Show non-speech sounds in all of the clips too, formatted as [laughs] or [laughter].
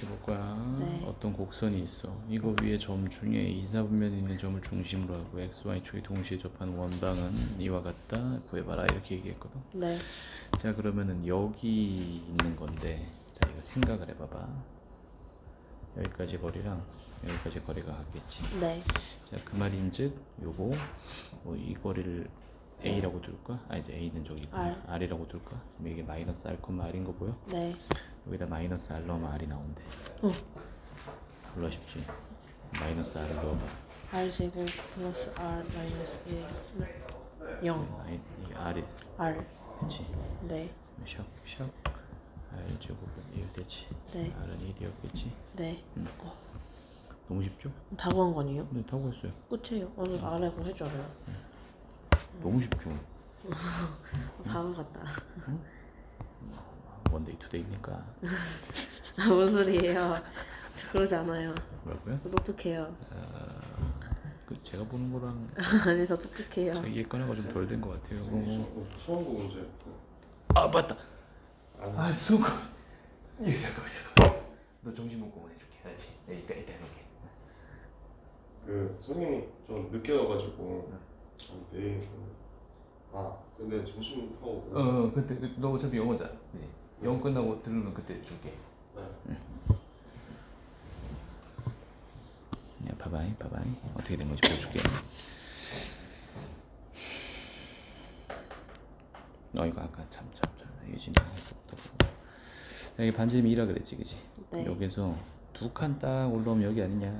자 생각해 볼 거야. 네. 어떤 곡선이 있어. 이거 위에 점 중에 이사분면에 있는 점을 중심으로 하고 x, y 축이 동시에 접하는 원방은 이와 같다. 구해봐라 이렇게 얘기했거든. 네. 자 그러면은 여기 있는 건데 자 이거 생각을 해봐봐. 여기까지 거리랑 여기까지 거리가 같겠지. 네. 자 그 말인즉 요거 뭐 이 거리를 a라고 둘까? 아 이제 a는 저기 R. r이라고 둘까? 그럼 이게 마이너스 r, r인 거 보여? 네. 여기다 마이너스 r 넣으면 r이 나온대. 어. 졸라 쉽지. 마이너스 r을 넣어봐. R 제곱 플러스 R 마이너스 1 0 아이, 이게 r이 R 됐지. 네. 샵, 샵. r 제곱은 1 됐지. 네. r은 1이었겠지. 네. 음. 어. 너무 쉽죠? 다 구한 거 아니에요? 네, 다고 했어요. 끝이에요. 오늘 R하고 해줘요. 너무 쉽죠. [laughs] 바보 같다. 원데이 투데이니까. [laughs] 아, 뭔 소리예요? 저 그러지 않아요. 뭐라고요? 저 똑똑해요. 그 제가 보는 거랑 [laughs] 아니 저 똑똑해요. 이해 꺼내가 좀 덜 된 것 같아요. 어, 수원고 문제. 아 맞다. 아니, 아 수고. 예 잠깐만 잠깐만. 너 정신 먹고 해줄게. 알지? 네, 이따 이따 해놓게. 그 손님이 좀 늦게 와가지고 좀 내일 좀- 아 근데 점심 하고 어 그때 그, 너 어차피 영어자. 네. 영어 끝나고 들으면 그때 줄게. 네. 야 봐봐이 봐봐이 어떻게 된 건지 보여줄게. 너 이거 아까 참 참참 예진이 할수 없다고. 여기 반지름이 2라 그랬지 그지? 네. 여기서 두 칸 딱 올라오면 여기 아니냐?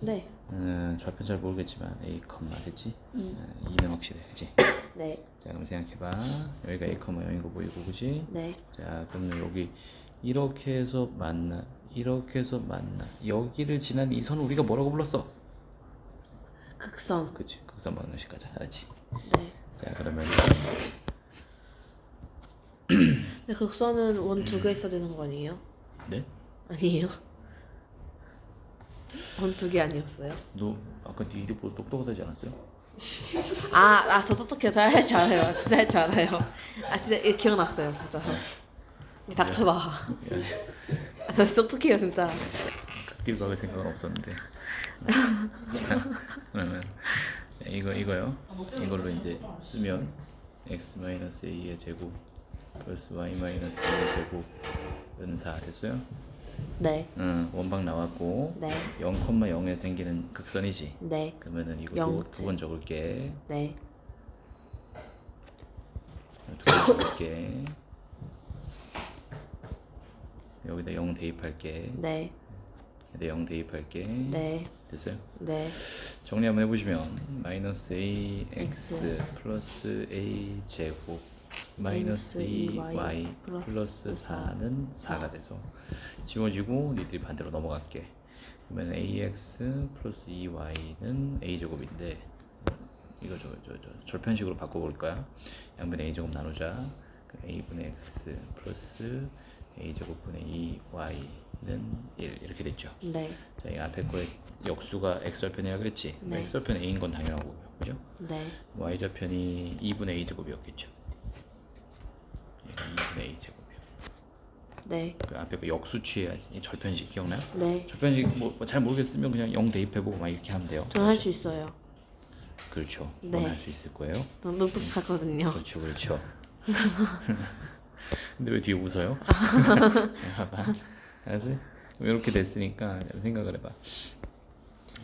네. 음, 좌편 잘 모르겠지만 A 컴마 됐지? 음. 어, 2는 확실해 그지? [coughs] 네. 자 그럼 생각해봐 여기가 A 컴마 0인 거 보이고 그지? 네. 자 그러면 여기 이렇게 해서 만나 이렇게 해서 만나 여기를 지난 이 선을 우리가 뭐라고 불렀어? 극선. 그치 극선 방정식 가자 알았지? 네. 자 그러면 근데 극선은 원 두 개 있어야 되는 거 아니에요? 네? 아니에요? 개 아니었어요? 너 아까 네 이득보다 똑똑하다지 않았어요? [laughs] 아, 아, 저 똑똑해요. 저할줄 알아요. 진짜 할 줄 알아요. 아, 진짜 이거 기억났어요, 진짜. 닥쳐봐. 야, 아, 저 똑똑해요, 진짜. 극딜 박을 생각은 없었는데 자 [laughs] 그러면 자, 이거 이거요 이걸로 이제 쓰면 x 마이너스 a의 제곱 플러스 y 마이너스 a의 제곱 은 4 됐어요? 네, 응 원방 나왔고 네, 0,0에 생기는 극선이지? 네, 그러면은 이거 영. 두번 적을게. 네, 두 번 적을게. 여기다 0 대입할게. 네, 여기다 0 대입할게. 네, 됐어요? 네, 정리 한번 해보시면 마이너스 a x X. 플러스 a 제곱 마이너스 마이너스 2 2y y 플러스 플러스 4는 4가 돼서 지워지고 니들이 반대로 넘어갈게 그러면 ax 플러스 2y는 a 제곱인데 이거 저 저 저 절편식으로 바꿔볼 거야 양변에 a 제곱 나누자 a분의 x 플러스 a 제곱분의 2y는 1 이렇게 됐죠 네, 자, 이 앞에 거에 역수가 x절편이라 그랬지? 네. x절편 a인 건 당연하고요. 그죠? 네, y절편이 2분의 a 제곱이었겠죠. 얘가 2분의 a 제곱이요. 네, 그 앞에 그 역수 취해야지. 이 절편식 기억나요? 네. 절편식 뭐 잘 모르겠으면 그냥 0 대입해보고 막 이렇게 하면 돼요. 저는 할수 있어요. 그렇죠. 네. 네. 할수 있을 거예요. 너무 똑똑하거든요. 그렇죠, 그렇죠. [laughs] 근데 왜 뒤에 웃어요? 자, 봐봐. 알았지? 이렇게 됐으니까 생각을 해봐.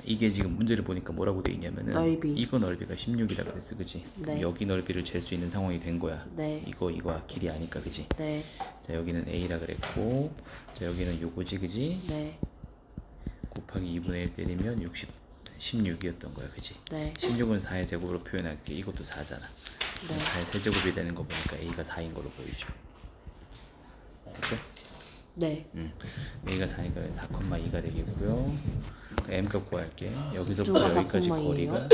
이게 지금 문제를 보니까 뭐라고 돼 있냐면은 넓이. 이거 넓이가 16이라 그랬어, 그지? 네. 여기 넓이를 잴 수 있는 상황이 된 거야. 네, 이거 이거 길이 아니까, 그지? 네, 자 여기는 a라 그랬고, 자 여기는 요거지, 그지? 네, 곱하기 2분의 1 때리면 60, 16이었던 거야, 그지? 네, 16은 4의 제곱으로 표현할게. 이것도 4잖아. 네, 4의 세제곱이 되는 거 보니까 a가 4인 걸로 보이죠. 그렇죠? 네. 음. A가 4니까 4,2가 되겠고요. 그 M 값 구할게. 여기서부터 여기까지 4,2 예요? 거리가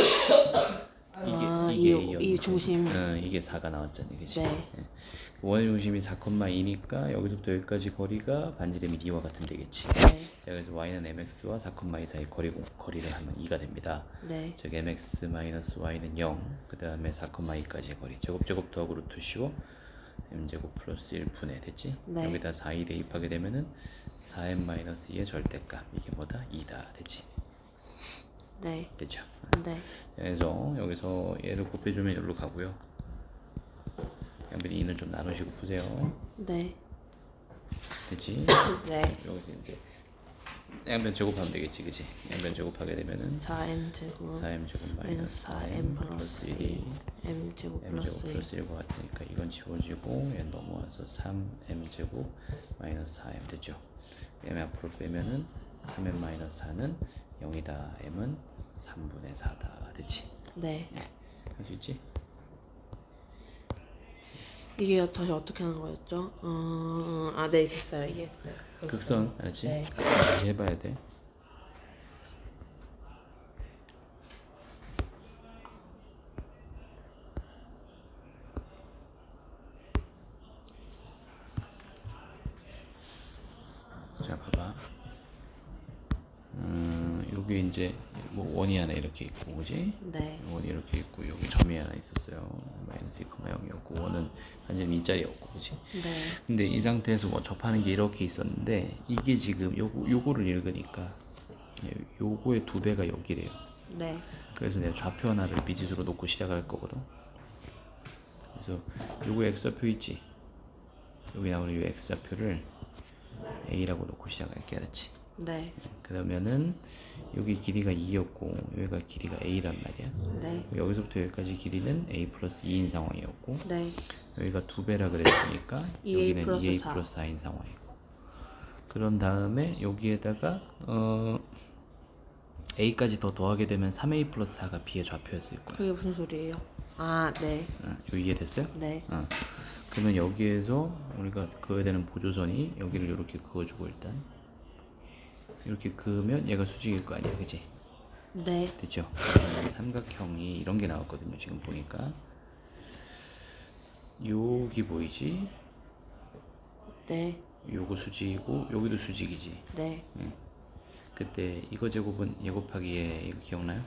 이게 아, 이게 이-. 이 중심. 응, 이게 4가 나왔잖아, 그치? 네. 예. 원의 중심이 4,2니까 여기서부터 여기까지 거리가 반지름이 2와 같으면 되겠지. 네. 자, 그래서 y는 mx와 4,2 사이 거리 거리를 하면 2가 됩니다. 네. 즉 mx 마이너스 y는 0. 그 다음에 4,2까지의 거리. 제곱 제곱 더하고 루트 씌워 m 제곱 플러스 1분의 됐지? 네. 여기다 4이 대입하게 되면은 4m 마이너스 2의 절대값 이게 뭐다? 2다 됐지? 네. 됐죠? 네. 그래서 여기서 얘를 곱해주면 여기로 가고요. 양변이 2는 좀 나누시고 푸세요. 네. 됐지? [coughs] 네. 여기 이제 양변 제곱하면 되겠지, 그치? 양변 제곱하게 되면은 4m 제곱 4m 제곱 마이너스 마이너스 4m 4m 플러스 플러스 1이 1 m 제곱 m 플러스 제곱 1 플러스 1과 같으니까 이건 지워지고 얘 넘어와서 3m 제곱 마이너스 4m 되죠. m 앞으로 빼면은 3m 마이너스 4는 0이다. m은 3분의 4다. 됐지? 네. 할 수 있지? 이게 다시 어떻게 하는 거였죠? 어, 아, 네, 됐어요. 이해했어요. 극선 알았지? 네. 극선 다시 해봐야 돼. 자 봐봐. 음 여기 이제 뭐 원이 하나 이렇게 있고 그지? 네. 원이 이렇게 있고 여기 점이 하나 있었어요. 마이너스 2,0이었고 원은 완전 이자리였고 그지? 네. 근데 이 상태에서 뭐 접하는 게 이렇게 있었는데 이게 지금 요거, 요거를 읽으니까 예, 요거의 두 배가 여기래요 네. 그래서 내가 좌표 하나를 미지수로 놓고 시작할 거거든 그래서 요거 x좌표 있지 여기 나오는 요 x좌표를 a라고 놓고 시작할게 알았지 네. 그러면은 여기 길이가 2였고 여기가 길이가 a란 말이야 네. 여기서부터 여기까지 길이는 a 플러스 2인 상황이었고 네. 여기가 두 배라 그랬으니까 2A 여기는 플러스 2A 4. 플러스 4인 상황이고 그런 다음에 여기에다가 어 A까지 더 더하게 되면 3A 플러스 4가 B의 좌표였을 거야 그게 무슨 소리예요? 아, 네. 어, 요 이해됐어요? 네. 어. 그러면 여기에서 우리가 그어야 되는 보조선이 여기를 이렇게 그어주고 일단 이렇게 그으면 얘가 수직일 거 아니야 그지? 네. 됐죠? 삼각형이 이런 게 나왔거든요 지금 보니까 여기 보이지? 네. 요거 수직이고 여기도 수직이지. 네. 그때 이거 제곱은 얘 곱하기 얘 이거 기억나요?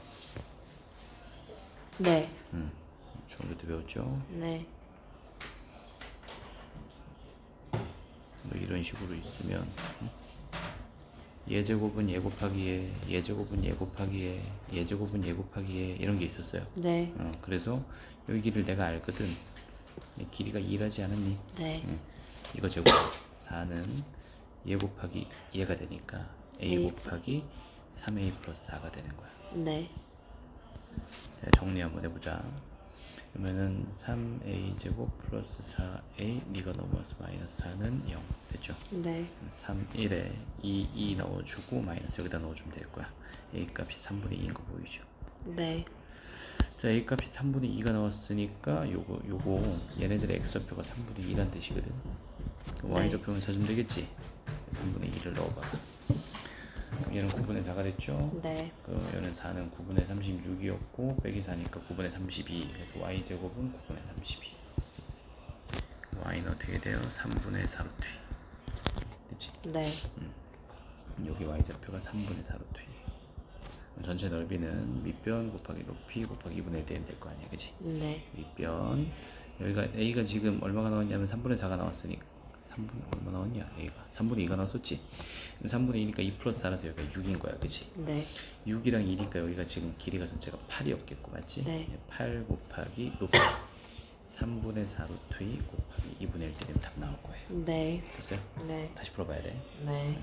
네. 응. 중학교 때 배웠죠. 네. 뭐 이런 식으로 있으면 응? 얘 제곱은 얘 곱하기 얘, 얘 제곱은 얘 곱하기 얘, 얘 제곱은 얘 곱하기 얘 이런 게 있었어요. 네. 어, 그래서 여기 길이를 내가 알거든. 이 길이가 2라지 않았니? 네. 응. 이거 제곱 4는 얘 곱하기 얘가 되니까 a 네. 곱하기 3a 플러스 4가 되는 거야. 네. 자, 정리 한번 해보자. 그러면은 3a 제곱 플러스 4a 네가 넘어서 마이너스 4는 0 됐죠? 네. 3, 1에 2, 2 넣어주고 마이너스 여기다 넣어주면 될 거야. a 값이 3분의 2인 거 보이죠? 네. 자, a 값이 3분의 2가 나왔으니까 요거 요거 얘네들의 x좌표가 3분의 2란 뜻이거든. 그럼 네. 찾으면 되겠지? 3분의 2를 넣어봐. 얘는 9분의 4가 됐죠? 네. 그 얘는 4는 9분의 36이었고 빼기 4니까 9분의 32 그래서 y 제곱은 9분의 32 y는 어떻게 돼요? 3분의 4루트 됐지? 네. 여기 y 좌표가 3분의 4루트 전체 넓이는 밑변 곱하기 높이 곱하기 2분의 1 되면 될 거 아니야 그치? 네. 밑변 여기가 a가 지금 얼마가 나왔냐면 3분의 4가 나왔으니까 3분 얼마 나왔냐 a가 3분의 2가 나왔었지 그럼 3분의 2니까 2 플러스 4라서 여기가 6인 거야 그치? 네. 6이랑 2니까 여기가 지금 길이가 전체가 8이었겠고 맞지? 네. 8 곱하기 높이 3분의 4 루트 2 곱하기 2분의 1 때리면 답 나올 거예요 네. 됐어요? 네. 다시 풀어봐야 돼 네.